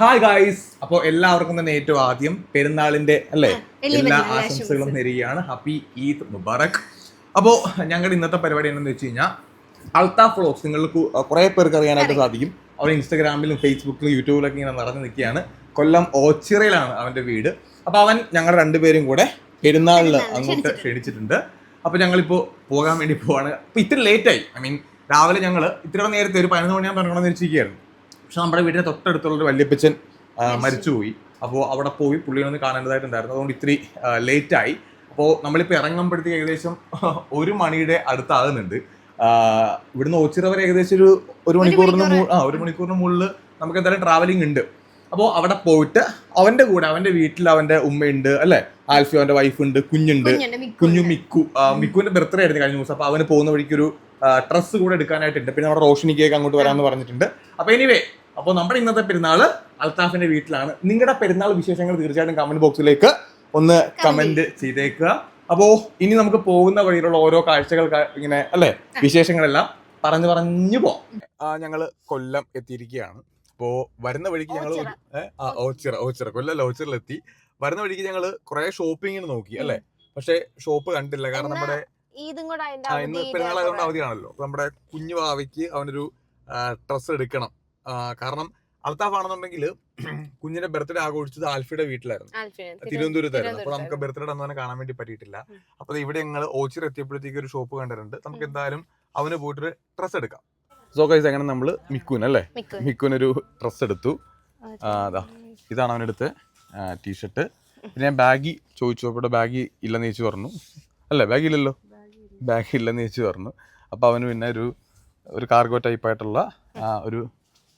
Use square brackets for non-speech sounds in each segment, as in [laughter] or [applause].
Hi guys അപ്പോൾ എല്ലാവർക്കും തന്നെ ഏറ്റവും ആദ്യം പെരുന്നാളിന്റെ അല്ലേ? എല്ലാ ആശംസകളും നേരുകയാണ്. ഹാപ്പി ഈദ് മുബാറക്. അപ്പോൾ ഞങ്ങളുടെ ഇന്നത്തെ പരിപാടി എന്താണെന്ന് വെച്ച് കഴിഞ്ഞാൽ അൾത്താഫ് വ്ളോഗ്സ് നിങ്ങൾക്ക് കുറേ പേർക്ക് അറിയാനായിട്ട് സാധിക്കും. അവർ ഇൻസ്റ്റാഗ്രാമിലും ഫേസ്ബുക്കിലും യൂട്യൂബിലൊക്കെ ഇങ്ങനെ നടന്നു നിൽക്കുകയാണ്. കൊല്ലം ഓച്ചിറയിലാണ് അവന്റെ വീട്. അപ്പോൾ അവൻ ഞങ്ങൾ രണ്ടുപേരും കൂടെ പെരുന്നാളിൽ അങ്ങോട്ട് ക്ഷണിച്ചിട്ടുണ്ട്. അപ്പോൾ ഞങ്ങളിപ്പോ പോകാൻ വേണ്ടി പോവാണ്. അപ്പോൾ ഇത്തിരി ലേറ്റായി ഐ മീൻ രാവിലെ ഞങ്ങൾ ഇത്ര നേരത്തെ ഒരു പതിനൊന്ന് മണിയാകുമ്പോൾ ഇറങ്ങണമെന്ന് വെച്ചിരിക്കുകയായിരുന്നു. പക്ഷെ നമ്മുടെ വീടിന് തൊട്ടടുത്തുള്ള ഒരു വല്യപ്പച്ചൻ മരിച്ചുപോയി. അപ്പോൾ അവിടെ പോയി പുള്ളിയെ ഒന്ന് കാണേണ്ടതായിട്ടുണ്ടായിരുന്നു അതുകൊണ്ട് ഇത്തിരി ലേറ്റായി. അപ്പോൾ നമ്മളിപ്പോൾ ഇറങ്ങുമ്പോഴത്തേക്ക് ഏകദേശം [laughs] ഒരു മണിയുടെ അടുത്താകുന്നുണ്ട്. ഇവിടുന്ന് ഓച്ചിറ വരെ ഏകദേശം ഒരു ഒരു മണിക്കൂറിന് ആ ഒരു മണിക്കൂറിന് മുകളിൽ നമുക്ക് എന്തായാലും ട്രാവലിംഗ് ഉണ്ട്. അപ്പോൾ അവിടെ പോയിട്ട് അവന്റെ കൂടെ അവന്റെ വീട്ടിൽ അവന്റെ ഉമ്മയുണ്ട് അല്ലെ? ആൽഫി അവന്റെ വൈഫ് ഉണ്ട് കുഞ്ഞുണ്ട് കുഞ്ഞു മിക്കു മിക്കുവിന്റെ മിക്കുവിന്റെ ബർത്ത്ഡേ ആയിരുന്നു കഴിഞ്ഞ ദിവസം. അപ്പോൾ അവന് പോകുന്ന വഴിക്ക് ഒരു ഡ്രസ്സ് കൂടെ എടുക്കാനായിട്ടുണ്ട്. പിന്നെ നമ്മുടെ റോഷനിക്കേക്ക് അങ്ങോട്ട് വരാമെന്ന് പറഞ്ഞിട്ടുണ്ട്. അപ്പോൾ എനിവേ അപ്പോൾ നമ്മുടെ ഇന്നത്തെ പെരുന്നാൾ അൽത്താഫിന്റെ വീട്ടിലാണ്. നിങ്ങളുടെ പെരുന്നാൾ വിശേഷങ്ങൾ തീർച്ചയായിട്ടും കമന്റ് ബോക്സിലേക്ക് ഒന്ന് കമന്റ് ചെയ്തേക്കുക. അപ്പോ ഇനി നമുക്ക് പോകുന്ന വഴിയിലുള്ള ഓരോ കാഴ്ചകൾ ഇങ്ങനെ അല്ലേ? വിശേഷങ്ങളെല്ലാം പറഞ്ഞു പറഞ്ഞു പോവാം. ഞങ്ങൾ കൊല്ലം എത്തിയിരിക്കുകയാണ്. അപ്പോ വരുന്ന വഴിക്ക് ഞങ്ങൾ ഓച്ചിറ. ഓച്ചിറ ഓച്ചിറ. കൊല്ലം ഓച്ചിറയിലെത്തി. വരുന്ന വഴിക്ക് ഞങ്ങൾ കുറെ ഷോപ്പിങ്ങിന് നോക്കി അല്ലെ? പക്ഷെ ഷോപ്പ് കണ്ടില്ല കാരണം നമ്മുടെ ഇന്ന് പെരുന്നാൾ പെരുന്നാളായതുകൊണ്ട് അവധിയാണല്ലോ. നമ്മുടെ കുഞ്ഞു വാവയ്ക്ക് അവനൊരു ഡ്രസ്സ് എടുക്കണം. കാരണം അൽത്താഫ് ആണെന്നുണ്ടെങ്കിൽ കുഞ്ഞിന്റെ ബർത്ത്ഡേ ആഘോഷിച്ചത് ആൽഫിയുടെ വീട്ടിലായിരുന്നു. തിരുവനന്തപുരത്തായിരുന്നു. അപ്പൊ നമുക്ക് ബർത്ത്ഡേ അന്ന് തന്നെ കാണാൻ വേണ്ടി പറ്റിയിട്ടില്ല. അപ്പൊ ഇവിടെ ഞങ്ങൾ ഓച്ചിർ എത്തിയപ്പോഴത്തേക്ക് ഒരു ഷോപ്പ് കണ്ടിട്ടുണ്ട്. നമുക്ക്. എന്തായാലും അവന് പോയിട്ട് ഡ്രസ് എടുക്കാം. സോ കൈസ് അങ്ങനെ നമ്മൾ മിക്കുൻ അല്ലേ? മിക്കുൻ ഒരു ഡ്രസ് എടുത്തു. ഇതാണ് അവനെടുത്ത് ടീഷർട്ട്. പിന്നെ ഞാൻ ബാഗി ചോദിച്ചു. അപ്പോൾ ബാഗി ഇല്ലെന്ന് ചേച്ചി പറഞ്ഞു. അല്ലേ? ബാഗ് ഇല്ലല്ലോ? ബാഗി ഇല്ലെന്ന് ചേച്ചി പറഞ്ഞു. അപ്പോൾ അവന് പിന്നെ ഒരു ഒരു കാർഗോ ടൈപ്പായിട്ടുള്ള ഒരു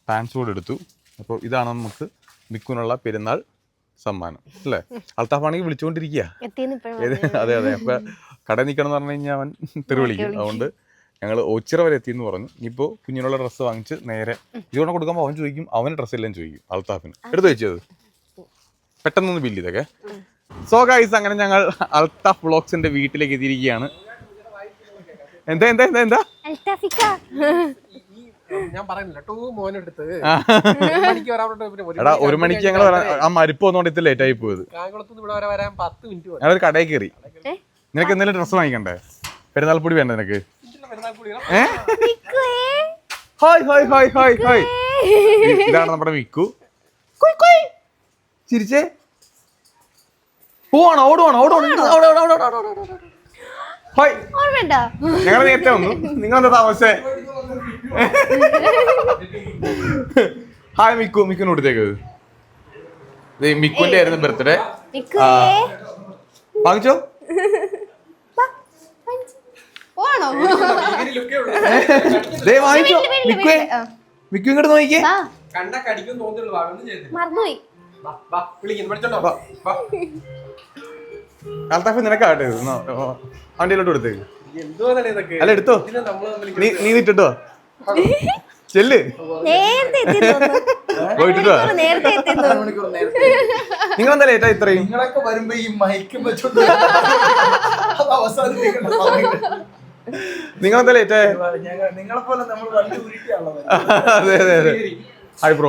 പാൻസ് കൂടെ എടുത്തു. അപ്പോൾ ഇതാണ് നമുക്ക് മിക്കുനുള്ള പെരുന്നാൾ സമ്മാനം. അല്ലേ? അൽത്താഫാണെങ്കിൽ വിളിച്ചുകൊണ്ടിരിക്കുക അതെ അതെ. അപ്പൊ കട നിൽക്കണം എന്ന് പറഞ്ഞു കഴിഞ്ഞാൽ അവൻ തെറി വിളിക്കും വിളിക്കും. അതുകൊണ്ട് ഞങ്ങൾ ഒച്ചിറ വരെ എത്തിയെന്ന് പറഞ്ഞു. ഇനിയിപ്പോൾ കുഞ്ഞിനുള്ള ഡ്രസ്സ് വാങ്ങിച്ച് നേരെ ഇതുകൊണ്ട് കൊടുക്കുമ്പോൾ അവൻ ചോദിക്കും അവന് ഡ്രസ്സ് എല്ലാം ചോദിക്കും അൽത്താഫിന്. എടുത്തു വെച്ചത് പെട്ടെന്നൊന്ന് ബില്ല് ഇതൊക്കെ സോ ഗൈസ് അങ്ങനെ ഞങ്ങൾ അൽത്താഫ് ബ്ലോക്സിന്റെ വീട്ടിലേക്ക് എത്തിയിരിക്കുകയാണ്. എന്താ എന്താ എന്താ എന്താ. ഞാൻ പറയുന്നില്ല. ടൂ മോനെടുത്ത്. ആ. മണിക്ക് വരാൻ ഒരു എടാ ഒരു മണിക്ക് ഞങ്ങൾ ആ മരിപ്പ് വന്നോണ്ട് ഇത്തിരി ലേറ്റ് ആയി പോയത്. കായംകുളത്തുനിന്ന് ഇവിടെ വരെ വരാൻ പത്ത് മിനിറ്റ് ഞങ്ങളൊരു കടയിൽ കയറി? നിനക്ക് എന്തെങ്കിലും ഡ്രസ്സ് വാങ്ങിക്കണ്ടേ? പെരുന്നാൾ പൊടി വേണ്ട നിനക്ക്. Hi hi hi hi hi. ഇതാണ് നമ്മുടെ മിക്കു കുയ് കുയ്. ചിരിച്ചേ. പോവാണോ? ഓടുവാണോ? ഓടുവാണോ ഇങ്ങ് ഓട്, ഓട്, ഓട്, ഓട്, ഓട്, ഓട്, ഓട്. ഹായ്? ഞങ്ങൾ നേരത്തെ വന്നു. നിങ്ങൾ എന്താ താമസേ ഹായ് മിക്കു മിക്കു കൊടുത്തേക്ക് മിക്കുന്റെ ആയിരുന്നു ബർത്ത്ഡേ. വാങ്ങിച്ചോ? വാ, വാങ്ങിച്ച്. മിക്കുവേ. മിക്കു ഇങ്ങോട്ട് നോക്കിക്കേ. കണ്ട കടിക്കും. അൽത്താഫ് നിനക്കാട്ടെ അവന്റെ കൊടുത്തേക്ക്. എന്തുവാന്നല്ലേ അല്ല എടുത്തോ. നീ നീ ഇട്ടിട്ടോ ചെല്ല്. നേരത്തെ [laughs] നേരത്തെ. നിങ്ങൾ എന്താ ലേറ്റാ ഇത്രയും? നിങ്ങളൊക്കെ വരുമ്പോ ഈ മൈക്കും വെച്ചോണ്ട് അത് അവസാനിപ്പിക്കണ്ട സമയം. നിങ്ങൾ എന്താ ലേറ്റ് ഞങ്ങൾ- നിങ്ങളെ പോലെ നമ്മൾ വണ്ടി അതെ അതെ അതെ. Hi bro.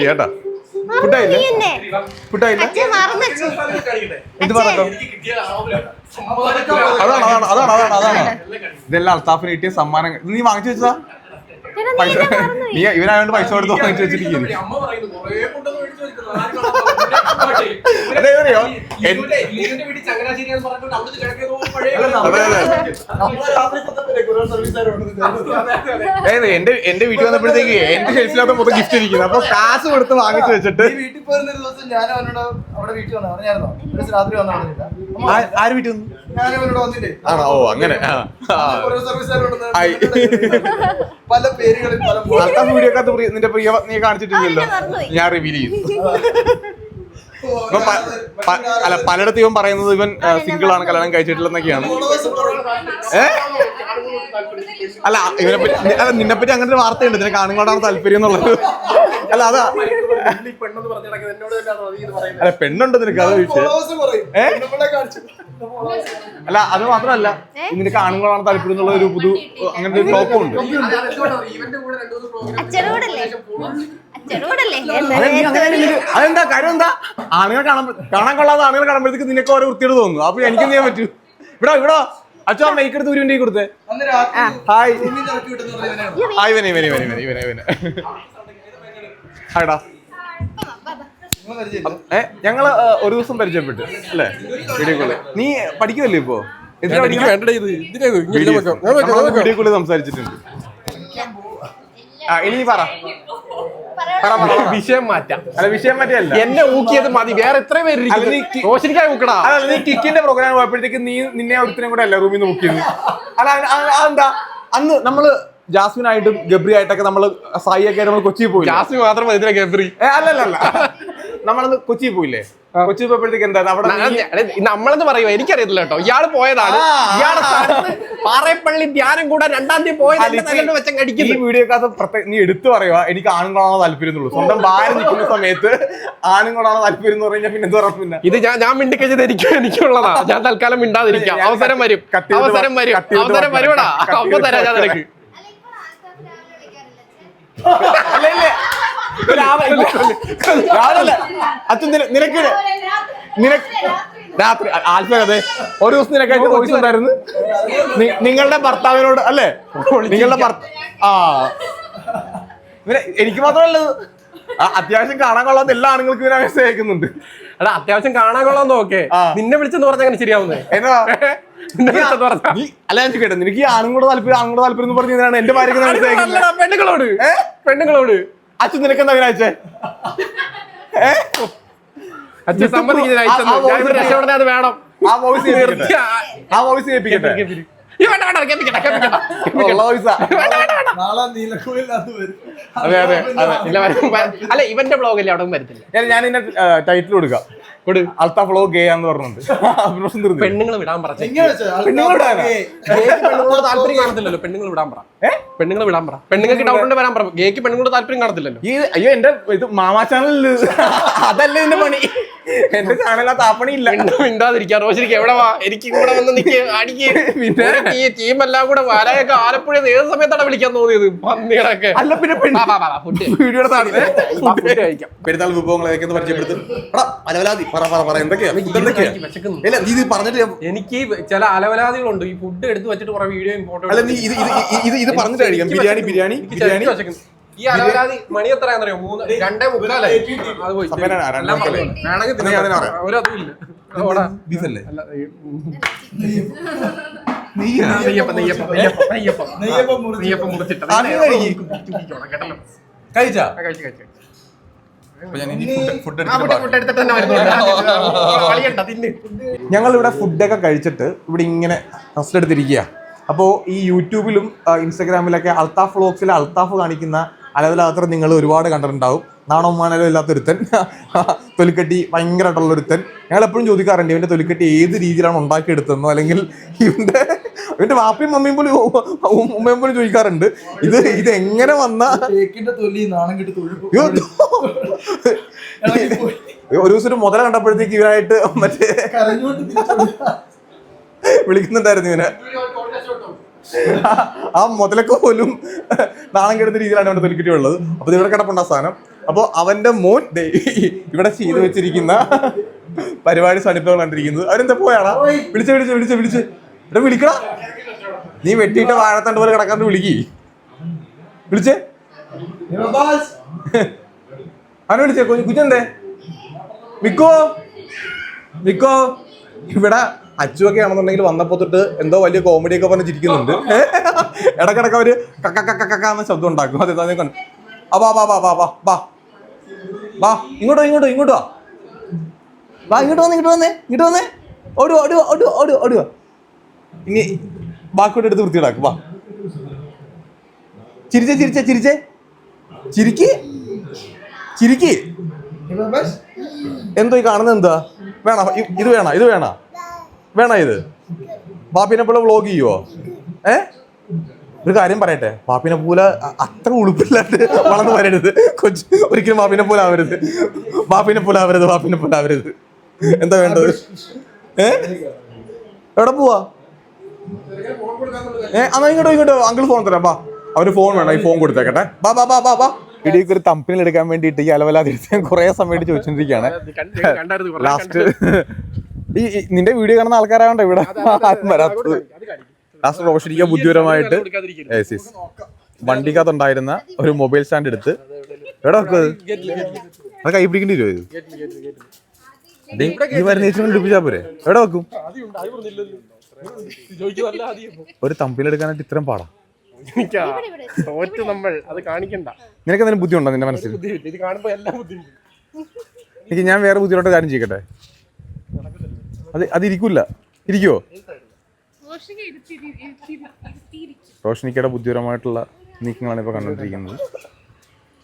കേട്ടാ. വെച്ചു. അതാണ് അതാണ് അതാണ് അതാണ് അതാണ് ഇതെല്ലാം അൽത്താഫിന് കിട്ടിയ സമ്മാനം നീ വാങ്ങിച്ചു വെച്ചതാ നീ പൈസ. നീ ഇവനായോണ്ട് പൈസ കൊടുത്ത് വാങ്ങിച്ചു വെച്ചിരിക്കുന്നു അതെ അറിയോ എന്റെ എന്റെ വീട്ടിൽ വന്നപ്പോഴത്തേക്ക് എന്റെ ഷെൽഫിനകത്ത് മൊത്തം ഗിഫ്റ്റ് ഇരിക്കുന്നു. അപ്പൊ കാശ് കൊടുത്ത് വാങ്ങിച്ചു വെച്ചിട്ട് ഈ വീട്ടിൽ പോയിരുന്ന ഒരു ദിവസം ഞാൻ അവനോട് അവിടെ വീട്ടിൽ വന്നു. പറഞ്ഞായിരുന്നോ? ഒരു രാത്രി വന്നു പറഞ്ഞില്ല ആര് വീട്ടിൽ വന്നു? ആണോ? ഓ അങ്ങനെ. പല പേരുകളിൽ പല വീഡിയോ നിന്റെ പ്രിയ നീ കാണിച്ചിട്ടില്ലല്ലോ. ഞാൻ ഞാൻ റിവീൽ ചെയ്യും ഇപ്പൊ അല്ല പലയിടത്തും ഇവൻ പറയുന്നത് ഇവൻ സിംഗിൾ ആണ് കല്യാണം കഴിച്ചിട്ടില്ലെന്നൊക്കെയാണ്. ഏ? അല്ല ഇവനെ പറ്റി അല്ല നിന്നെ പറ്റി അങ്ങനെ ഒരു വാർത്തയുണ്ട്. ഇതിനെ കാണുകൊണ്ടാണ് താല്പര്യം എന്നുള്ളത്. അല്ല അതാ. അല്ല പെണ്ണുണ്ട് നിനക്ക്? അത് ചോദിച്ചേ. അല്ല അത് മാത്രമല്ല നിനക്ക് ആണുങ്ങളാണ് താല്പര്യം എന്നുള്ള ഒരു പുതു അങ്ങനത്തെ ഒരു ടോപ്പും ഉണ്ട്. അതെന്താ കാര്യം എന്താ ആണുങ്ങൾ കാണാൻ കാണാൻ കൊള്ളാതെ ആണുങ്ങൾ കാണുമ്പോഴത്തേക്ക് നിനക്ക് ഓരോ വൃത്തിയോട് തോന്നുന്നു. അപ്പൊ എനിക്ക് എന്ത് ചെയ്യാൻ പറ്റൂ? ഇവിടെ ഇവിടെ? അച്ഛൻ മൈക്ക് എടുത്ത് ഒരു മിനിറ്റ് കൊടുത്തേ. അന്ന് രാത്രി ഹായ്. ഹായ് ഇവനെ ഇവനെ ഇവനെ ഇവനെ ഇവനെ ഇവനെ. ഹായ്ടാ? ഏ ഞങ്ങൾ ഒരു ദിവസം പരിചയപ്പെട്ടു അല്ലേ? വീഡിയോ കോൾ നീ പഠിക്കുമല്ലേ ഇപ്പോ? വീഡിയോ കോൾ സംസാരിച്ചിട്ടുണ്ട്. ആ ഇനി നീ പറ. വിഷയം മാറ്റാം. അല്ല വിഷയം മാറ്റിയല്ല. എന്നെ ഊക്കിയത് മതി. വേറെ എത്ര പേര് റോഷനിക്കായി ഊക്കടാ. അല്ല നീ കിക്കിന്റെ പ്രോഗ്രാം പോയപ്പോഴത്തേക്ക് നീ നിന്നെ ഒരുത്തിനും കൂടെ അല്ല റൂമിൽ നിന്ന് ഊക്കിയത്. അല്ല അത് അത് അതെന്താ? അന്ന് നമ്മൾ ജാസ്മിൻ ആയിട്ടും ഗബ്രി ആയിട്ടൊക്കെ നമ്മൾ സായി ഒക്കെ നമ്മൾ കൊച്ചിയിൽ പോയി ജാസ്മിൻ മാത്രം ഗബ്രി. അല്ലല്ല നമ്മളന്ന് കൊച്ചി പോയില്ലേ? കൊച്ചി പോയപ്പോഴത്തേക്ക് എന്താ? അവിടെ നമ്മളെന്ന് പറയുക എനിക്കറിയത്തില്ല കേട്ടോ. ഇയാൾ പോയതാണ്. ഇയാളെ പാറയപ്പള്ളി ധ്യാനം കൂടെ രണ്ടാം തീയതി പോയത് വെച്ചാൽ കടിക്കും ഈ വീഡിയോ വീഡിയോക്കകത്ത് പ്രത്യേക നീ എടുത്തു പറയുക എനിക്ക് ആണുങ്ങളാണോ താല്പര്യം എന്നുള്ളൂ. സ്വന്തം ഭാര്യ നിൽക്കുന്ന സമയത്ത് ആണുങ്ങളാണോ താല്പര്യം എന്ന് പറഞ്ഞാൽ പിന്നെ എന്താ പറയുക പിന്നെ ഇത് ഞാൻ ഞാൻ മിണ്ടിക്കഴിഞ്ഞത് എനിക്ക് എനിക്കുള്ളതാ. [laughs] ഞാൻ തൽക്കാലം മിണ്ടാതിരിക്കാം. അവസരം വരും. അവസരം വരും. അവസരം. വരുവടാ. അല്ലേ അപ്പൊ തരാം ഞാൻ നിനക്ക്. അല്ല രാവിലെ. അച്ഛൻ നിനക്ക് നിനക്ക് രാത്രി ആൽഫ അതെ. ഒരു ദിവസം നിനക്കായിട്ട് വോയിസ് ഉണ്ടായിരുന്നു. നിങ്ങളുടെ ഭർത്താവിനോട് അല്ലേ? നിങ്ങളുടെ ആ. എനിക്ക് മാത്രമല്ല. അത്യാവശ്യം കാണാൻ കൊള്ളാത്ത എല്ലാ ആണുങ്ങൾക്കും ഇവരെ മെസ്സേജ് അയക്കുന്നുണ്ട് അല്ല അത്യാവശ്യം കാണാൻ കൊള്ളാം നോക്കേ നിന്നെ വിളിച്ചെന്ന് പറഞ്ഞാൽ അങ്ങനെ ശരിയാവുന്നേ. എന്നാ? അല്ല ഞാൻ കേട്ടോ നിനക്ക് ഈ ആണുങ്ങളോട് താല്പര്യം ആണുങ്ങളോട് താല്പര്യം എന്ന് പറഞ്ഞാണ് എന്റെ ഭാര്യ പെണ്ണുങ്ങളോട്. പെണ്ണുങ്ങളോട്. അച്ഛൻ നിനക്ക് എന്താ അയച്ചേ? അച്ഛൻ സമ്മതിക്കുന്ന ഞാൻ അത് വേണം. ആ വോയിസ് ആ വോയിസ് കേൾപ്പിക്കട്ടെ. അതെ അതെ ഇല്ല. അല്ല ഇവന്റെ ബ്ലോഗല്ലേ അവിടെ വരത്തില്ല. ഞാൻ ഇതിന്റെ ടൈറ്റിൽ കൊടുക്കാം. അൾത്ത അൽത്ത ഫ്ലോ ഗേ എന്ന് പറഞ്ഞിട്ടുണ്ട് പെണ്ണുങ്ങൾ വിടാൻ വെച്ചാ? പെണ്ണുങ്ങൾ താല്പര്യം കാണത്തില്ലല്ലോ. പെണ്ണുങ്ങൾ വിടാൻ പറ. പെണ്ണുങ്ങൾ വിടാൻ പറ. പെണ്ണുങ്ങൾക്ക് ഡൗട്ട് ഉണ്ട് വരാൻ പറ. ഗേക്ക് പെണ്ണുങ്ങളുടെ താല്പര്യം കാണത്തില്ലല്ലോ. ഈ അയ്യോ എന്റെ ഇത് മാമാ ചാനലിൽ അതല്ലേ എന്റെ പണി. എന്റെ ചാനലിനകത്ത് ആ പണി ഇല്ല പെണ്ണ് മിണ്ടാതിരിക്കാം റോശനിക്ക് എവിടെ വാ? എനിക്ക് ഇവിടെ വന്ന് നിക്ക്. അടിക്ക്. പിന്നെ? ഈ ടീം എല്ലാം കൂടെ വരായൊക്കെ ആലപ്പുഴ ഏത് സമയത്താണ് വിളിക്കാൻ തോന്നിയത്? പന്നികളൊക്കെ. അല്ല പിന്നെ. വീഡിയോയുടെ. പെരുന്നാൾ വിഭവങ്ങളൊക്കെ ഒന്ന് പരിചയപ്പെടുത്തും. അലവലാതി. പറ പറ പറ. എന്തൊക്കെയാ? ഇത് പറഞ്ഞിട്ട് എനിക്ക് ചില അലവലാദികളുണ്ട് ഈ ഫുഡ് എടുത്ത് വെച്ചിട്ട് കുറെ വീഡിയോയും ഫോട്ടോ അല്ല നീ ഇത് ഇത് ഇത് കഴിക്കാം ബിരിയാണി ബിരിയാണി ബിരിയാണി. ഈ മണി എത്രയാണെന്നറിയോ മൂന്ന് രണ്ടേ മുക്കാലായി. അത് പോയി. വേണമെങ്കിൽ. ഒരു. ബീഫല്ലേ? കഴിച്ചാ? ഞങ്ങൾ ഇവിടെ ഫുഡൊക്കെ കഴിച്ചിട്ട് ഇവിടെ ഇങ്ങനെ റെസ്റ്റ് എടുത്തിരിക്കുക അപ്പോ ഈ യൂട്യൂബിലും ഇൻസ്റ്റാഗ്രാമിലൊക്കെ അൽത്താഫ് വ്ളോഗ്സിലെ അൽത്താഫ് കാണിക്കുന്ന അലവലാത്ര നിങ്ങൾ ഒരുപാട് കണ്ടിട്ടുണ്ടാവും. നാണോ മാനലോ ഇല്ലാത്ത ഒരുത്തൻ [laughs] തൊലിക്കട്ടി ഭയങ്കരമായിട്ടുള്ള ഒരുത്തൻ. ഞങ്ങൾ എപ്പോഴും ചോദിക്കാറുണ്ട് ഇവന്റെ തൊലിക്കെട്ടി ഏത് രീതിയിലാണ് ഉണ്ടാക്കിയെടുത്തതെന്നോ? അല്ലെങ്കിൽ ഇവന്റെ [laughs] ഇവന്റെ വാപ്പയും മമ്മിയും പോലും ഉമ്മയും പോലും ചോദിക്കാറുണ്ട്. ഇത് ഇത് എങ്ങനെ വന്ന? ഒരു ദിവസം ഒരു മുതല കണ്ടപ്പോഴത്തേക്ക് ഇവനായിട്ട് മറ്റേ വിളിക്കുന്നുണ്ടായിരുന്നു ഇവനെ. ആ മുതലൊക്കെ പോലും നാണം കെടുത്ത രീതിയിലാണ് ഇവിടെ തൊലിക്കിട്ടി ഉള്ളത്. അപ്പൊ ഇവിടെ കിടപ്പുണ്ട് ആ സാധനം. അപ്പൊ അവന്റെ മോൻ ഇവിടെ ചെയ്തു വെച്ചിരിക്കുന്ന പരിപാടി സണിപ്പുകൾ കണ്ടിരിക്കുന്നത്. അവരെന്താ പോയാടാ? വിളിച്ച് വിളിച്ച് വിളിച്ച് വിളിച്ച്. ഇവിടെ വിളിക്കടാ. നീ വെട്ടിയിട്ട വാഴത്തണ്ട് പോലെ കിടക്കാണ്ട് വിളിക്കി. വിളിച്ചേ. അവനെ വിളിച്ചേ കുഞ്ഞു കുഞ്ഞെന്തേ? മിക്കോ? മിക്കോ? ഇവിടെ അച്ചുവൊക്കെ ആണെന്നുണ്ടെങ്കിൽ വന്നപ്പോ തൊട്ട് എന്തോ വലിയ കോമഡി ഒക്കെ പറഞ്ഞ് ചിരിക്കുന്നുണ്ട്. ഇടക്കിടക്ക് അവർ കക്ക കക്ക കക്ക എന്ന ശബ്ദം ഉണ്ടാക്കും. അതെ അതെ കണ്ടു. ആ വാ വാ വാ വാ വാ വാ. വാ ഇങ്ങോട്ടോ ഇങ്ങോട്ടോ ഇങ്ങോട്ടോ വാ. വാ ഇങ്ങോട്ട് വന്നേ ഇങ്ങോട്ട് വന്നേ ഇങ്ങോട്ട് വന്നേ. ഓടുക ഓടുക ഓടുക ഓടുക ഓടുക ഇനി ബാക്കിയോട്ട് എടുത്ത് വൃത്തിയിടാക്കും വാ. ചിരിച്ചേ ചിരിച്ചേ ചിരിച്ചേ. ചിരിക്ക്? ചിരിക്ക്? എന്തോ ഈ കാണുന്നത് എന്താ? വേണോ? ഇത് വേണോ? ഇത് വേണ? വേണ ഇത്? പാപ്പിനെ പോലെ വ്ളോഗ് ചെയ്യുവോ? ഏ? ഒരു കാര്യം പറയട്ടെ. പാപ്പിനെ പോലെ അത്ര ഉളുപ്പില്ലാണ്ട് വളർന്നു വരരുത്. കൊച്ചു ഒരിക്കലും പാപ്പിനെ പോലെ ആവരുത്. പാപ്പിനെ പോലെ ആവരുത് പാപ്പിനെ പോലെ ആവരുത്. എന്താ വേണ്ടത്? ഏ? എവിടെ പോവാ? ഏ എന്നാ ഇങ്ങോട്ടോ ഇങ്ങോട്ടോ. അങ്കിൾ ഫോൺ തരാം. ബാ അവർ ഫോൺ വേണം. ഈ ഫോൺ കൊടുത്തേക്കട്ടെ. ബാ ബാ ബാ ബാ ബാ ഇടിയൊക്കെ ഒരു തമ്പിനിൽ എടുക്കാൻ വേണ്ടിയിട്ട് ഈ അലവലാതിരുത്തി ഞാൻ കുറെ സമയമായിട്ട് ചോദിച്ചോണ്ടിരിക്കുകയാണ് കണ്ടായിരുന്നു കുറേ ലാസ്റ്റ് ഈ നിന്റെ വീഡിയോ കാണുന്ന ആൾക്കാരാവണ്ട ഇവിടെ? ആരും വരാത്തത്. ലാസ്റ്റ് റോഷനിക്ക ബുദ്ധിപരമായിട്ട്. വണ്ടിക്കകത്തുണ്ടായിരുന്ന ഒരു മൊബൈൽ സ്റ്റാൻഡ് എടുത്ത്. എവിടെ വെക്കത് അത്. കൈ പിടിക്കേണ്ടി വരുമോ ഇത്? ദേ, ഈ വരുന്ന ചേച്ചി കൊണ്ട് ഇടിപ്പിച്ചാ പോരെ. എവിടെ വെക്കും? ചോദിക്കുന്നല്ല ആദ്യം ഒരു തമ്പിലെടുക്കാനായിട്ട് ഇത്രയും പാടാ. തോറ്റ് നമ്മൾ അത് കാണിക്കണ്ട. നിനക്ക് എന്തെങ്കിലും ബുദ്ധിയുണ്ടോ നിന്റെ മനസ്സിൽ? ബുദ്ധിമുട്ട് ഇത് കാണുമ്പോ എല്ലാം ബുദ്ധിമുട്ട് എനിക്ക് ഞാൻ വേറെ ബുദ്ധിമുട്ട് കാര്യം ചെയ്യട്ടെ? അത് അതിരിക്കില്ല ഇരിക്കുവോ? റോഷനിക്കയുടെ ബുദ്ധിപരമായിട്ടുള്ള നീക്കങ്ങളാണ് ഇപ്പൊ കണ്ടുകൊണ്ടിരിക്കുന്നത്.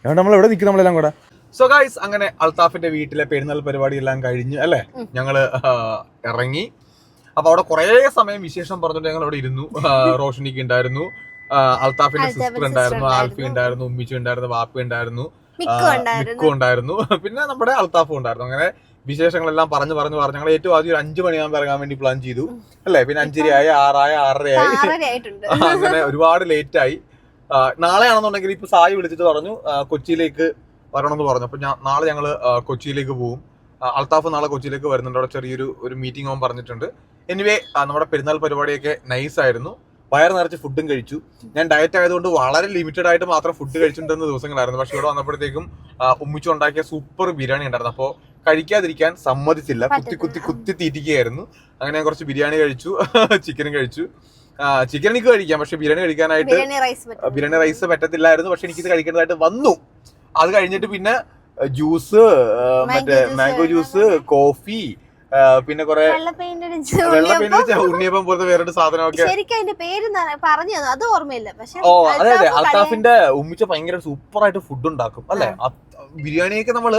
അതുകൊണ്ട് നമ്മൾ എവിടെ നിൽക്കും നമ്മളെല്ലാം കൂടെ? സോ ഗൈസ് അങ്ങനെ അൽത്താഫിന്റെ വീട്ടിലെ പെരുന്നാൾ പരിപാടി എല്ലാം കഴിഞ്ഞ് അല്ലേ? ഞങ്ങൾ ഇറങ്ങി. അപ്പൊ അവിടെ കുറേ സമയം വിശേഷം പറഞ്ഞിട്ട് ഞങ്ങൾ അവിടെ ഇരുന്നു. റോഷനിക്ക് ഉണ്ടായിരുന്നു. അൽത്താഫിന്റെ സിസ്റ്റർ ഉണ്ടായിരുന്നു ആൽഫി ഉണ്ടായിരുന്നു ഉമ്മിച്ചു ഉണ്ടായിരുന്നു വാപ്പി ഉണ്ടായിരുന്നു. മിക്കു ഉണ്ടായിരുന്നു. പിന്നെ നമ്മുടെ അൽത്താഫും ഉണ്ടായിരുന്നു. അങ്ങനെ വിശേഷങ്ങളെല്ലാം പറഞ്ഞു പറഞ്ഞു പറഞ്ഞു. ഞങ്ങൾ ഏറ്റവും ആദ്യം ഒരു അഞ്ചു മണിയാകുമ്പോൾ ഇറങ്ങാൻ വേണ്ടി പ്ലാൻ ചെയ്തു. അല്ലേ? പിന്നെ അഞ്ചരയായി ആറായ ആറരയായി. അങ്ങനെ ഒരുപാട് ലേറ്റ് ആയി. നാളെയാണെന്നുണ്ടെങ്കിൽ ഇപ്പൊ സായി വിളിച്ചിട്ട് പറഞ്ഞു കൊച്ചിയിലേക്ക് വരണമെന്ന് പറഞ്ഞു. അപ്പൊ ഞാൻ നാളെ ഞങ്ങൾ കൊച്ചിയിലേക്ക് പോകും അൽത്താഫ് നാളെ കൊച്ചിയിലേക്ക് വരുന്നുണ്ട്. അവിടെ ചെറിയൊരു ഒരു മീറ്റിംഗ് അവൻ പറഞ്ഞിട്ടുണ്ട്. എനിവേ നമ്മുടെ പെരുന്നാൾ പരിപാടിയൊക്കെ നൈസ് ആയിരുന്നു. വയർ നിറച്ച് ഫുഡും കഴിച്ചു. ഞാൻ ഡയറ്റ് ആയതുകൊണ്ട് വളരെ ലിമിറ്റഡ് ആയിട്ട് മാത്രം ഫുഡ് കഴിച്ചിട്ടുണ്ടെന്ന ദിവസങ്ങളായിരുന്നു. പക്ഷെ ഇവിടെ വന്നപ്പോഴത്തേക്കും ഉമ്മിച്ചുണ്ടാക്കിയ ഉമ്മിച്ചു ഉണ്ടാക്കിയ സൂപ്പർ ബിരിയാണി ഉണ്ടായിരുന്നു. അപ്പോൾ കഴിക്കാതിരിക്കാൻ സമ്മതിച്ചില്ല. കുത്തി കുത്തി കുത്തി തീറ്റിക്കുകയായിരുന്നു. അങ്ങനെ ഞാൻ കുറച്ച് ബിരിയാണി കഴിച്ചു. [laughs] ചിക്കനും കഴിച്ചു. ചിക്കൻ എനിക്ക് കഴിക്കാം. പക്ഷെ ബിരിയാണി കഴിക്കാനായിട്ട് ബിരിയാണി റൈസ് പറ്റത്തില്ലായിരുന്നു. പക്ഷെ എനിക്കിത് കഴിക്കേണ്ടതായിട്ട് വന്നു. അത് കഴിഞ്ഞിട്ട് പിന്നെ ജ്യൂസ് മറ്റേ മാംഗോ ജ്യൂസ് കോഫി പിന്നെ കൊറേ ഉണ്ണിയപ്പം. പോലത്തെ വേറൊരു സാധനമൊക്കെ. ശരിക്കും അതിന്റെ പേര് പറഞ്ഞു അത് ഓർമ്മയില്ല. പക്ഷേ ഓ അതെ അതെ. അൽത്താഫ് അൽത്താഫിന്റെ ഉമ്മിച്ച ഭയങ്കര സൂപ്പർ ആയിട്ട് ഫുഡ് ഉണ്ടാക്കും. അല്ലെ? ബിരിയാണിയൊക്കെ നമ്മൾ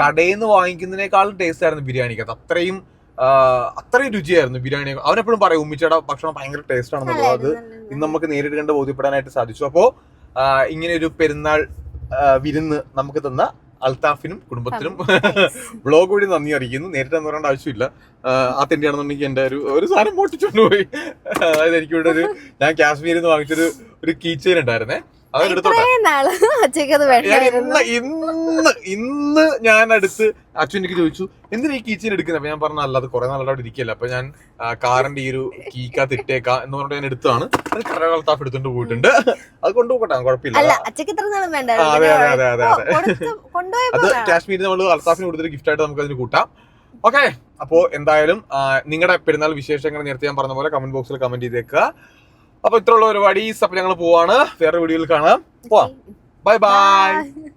കടയിൽ നിന്ന് വാങ്ങിക്കുന്നതിനേക്കാളും ടേസ്റ്റ് ആയിരുന്നു ബിരിയാണിക്ക് അത് അത്രയും അത്രയും രുചിയായിരുന്നു ബിരിയാണി. അവനെപ്പോഴും പറയും ഉമ്മിച്ചയുടെ ഭക്ഷണം ഭയങ്കര ടേസ്റ്റ് ആണെന്നുള്ളത് അത് ഇന്ന് നമുക്ക് നേരിട്ട് കണ്ട് ബോധ്യപ്പെടാനായിട്ട് സാധിച്ചു. അപ്പോ ഇങ്ങനെ ഒരു പെരുന്നാൾ വിരുന്ന് നമുക്ക് തന്ന അൽത്താഫിനും കുടുംബത്തിനും വ്ളോഗ് വഴി [laughs] നന്ദി അറിയിക്കുന്നു. നേരിട്ട് എന്ന് പറയേണ്ട ആവശ്യമില്ല. ആ, ആ തെണ്ടിയാണെന്നുണ്ടെങ്കിൽ എന്റെ ഒരു ഒരു സാധനം പൊട്ടിച്ചുകൊണ്ട് പോയി. അതായത് എനിക്കിവിടെ ഒരു ഞാൻ കാശ്മീരിൽ നിന്ന് വാങ്ങിച്ചൊരു ഒരു കീച്ചെയിൻ ഉണ്ടായിരുന്നേ. ഇത്രയും നാൾ? [laughs] അച്ഛക്കത് ഞാൻ വേണ്ടായിരുന്നു ഇന്ന് ഇന്ന് ഞാൻ അടുത്ത് അച്ഛൻ എനിക്ക് ചോദിച്ചു എന്തിനാ ഈ കീച്ചൻ എടുക്കുന്നത്? അപ്പൊ ഞാൻ പറഞ്ഞ അല്ലാതെ കുറെ നാളെ അവിടെ ഇരിക്കില്ല അപ്പൊ ഞാൻ കാറിന്റെ ഈ ഒരു കീക്കകത്ത് തിട്ടേക്കാ എന്ന് പറഞ്ഞിട്ട് ഞാൻ എടുത്തതാണ്. അത് കടകളത്താഫ് എടുത്തോണ്ട് പോയിട്ടുണ്ട്. അത് കൊണ്ടുപോകട്ടെ കുഴപ്പമില്ല. അതെ, അതെ, അതെ, അതെ, അതെ. അത് കാശ്മീരിൽ നമ്മൾ അൽത്താഫിന് കൊടുത്തൊരു ഗിഫ്റ്റ് ആയിട്ട് നമുക്ക് അതിന് കൂട്ടാം. ഓക്കെ അപ്പോ എന്തായാലും നിങ്ങളുടെ പെരുന്നാൾ വിശേഷങ്ങൾ നേരത്തെ ഞാൻ പറഞ്ഞ പോലെ കമന്റ് ബോക്സിൽ കമന്റ് ചെയ്തേക്കുക. അപ്പൊ ഇത്രയുള്ള പരിപാടി അപ്പൊ ഞങ്ങൾ പോവാണ്. വേറെ വീഡിയോയിൽ കാണാം. പോവാം. Bye bye bye